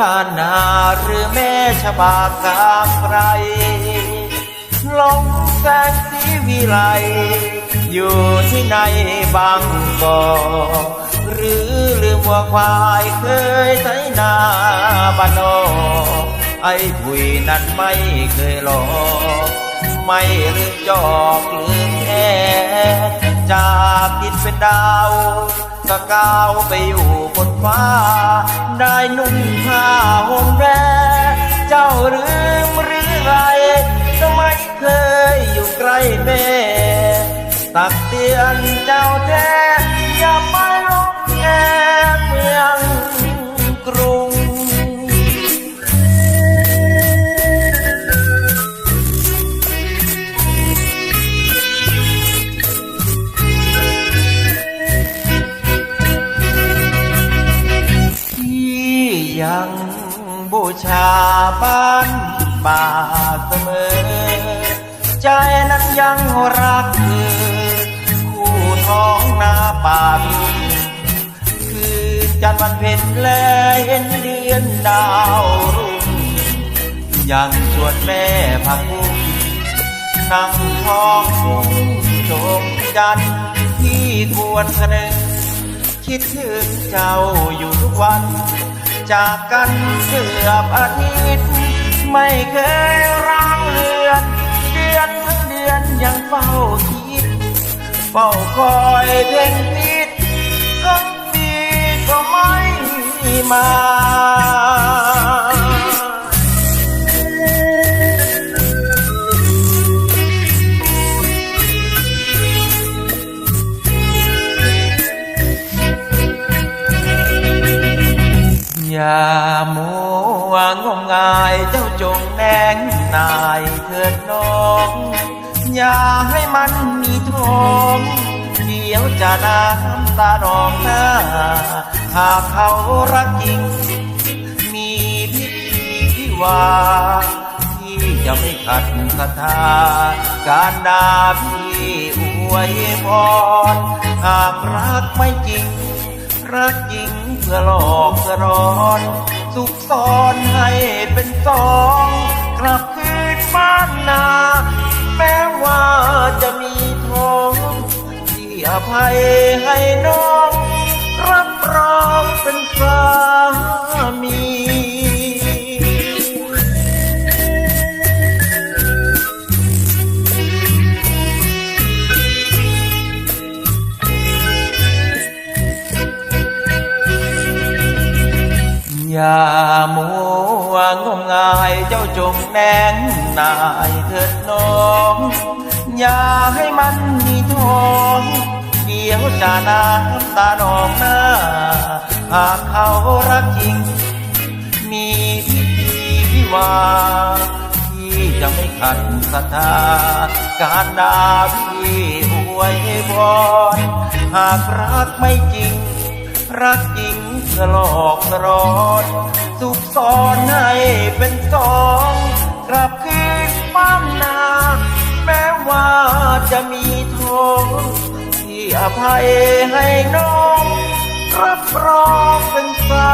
บ้ากามไกรลงแสงสีวิไลอยู่ที่ไหนบางกอหรือลืมว่าควายเคยไถนาบ้านนอกไอ้บุยนั้นไม่เคยหลอกไม่ลืมจอกลืมแค่จากดินเป็นดาว ก้าวไปอยู่บนฟ้า ได้นุ่งผ้าห่มแรเจ้าลืมหรือไรสมัยเคยอยู่ใกล้แม่ ตักเตือนเจ้าแท้ ชาบ้านป่าเสมอ ใจนั้นยังรักเธอคู่ท้องนาป่าดุงคือจันทร์วันเพ็ญแลเห็นเดือนดาวรุ่งยังชวนแม่พักบุ้งนั่งท้องฟุ้งชมจันที่ควรคะนึงคิดถึงเจ้าอยู่ทุกวัน จากกันเกือบอาทิตย์ ไม่เคยร้างเรือน เดือนทั้งเดือนยังเฝ้าคิด เฝ้าคอยเพ่งติดก็มีก็ไม่มา อย่ามัวงมงายเจ้าจงแนงนายเถิดน้อง อย่าให้มันมีทองเดี๋ยวจะน้ำตานองหน้า หากเขารักจริง มีพิธีวิวาที่จะไม่ขัดคาถาการดาพี่อวยพรหากรักไม่จริง รักหญิงเพื่อหลอกเพื่อร้อน สุขซ้อนให้เป็นสอง กลับคืนบ้านนา แม้ว่าจะมีทองที่อภัยให้น้อง อย่ามัวงมงายเจ้าจงแนงนายเถิดน้อง อย่าให้มันมีทองเดี๋ยวจะน้ำตาหนองหน้า หากเขารักจริง มีพิธีวิวาที่จะไม่ขัดศรัทธาการดาพี่อวยพรหากรักไม่จริง รักจริงสลอกตลอดสุขซ้อนให้เป็นสองกลับคืนบ้านนา แม้ว่าจะมีทองที่อภัยให้น้อง รับรองเป็นสา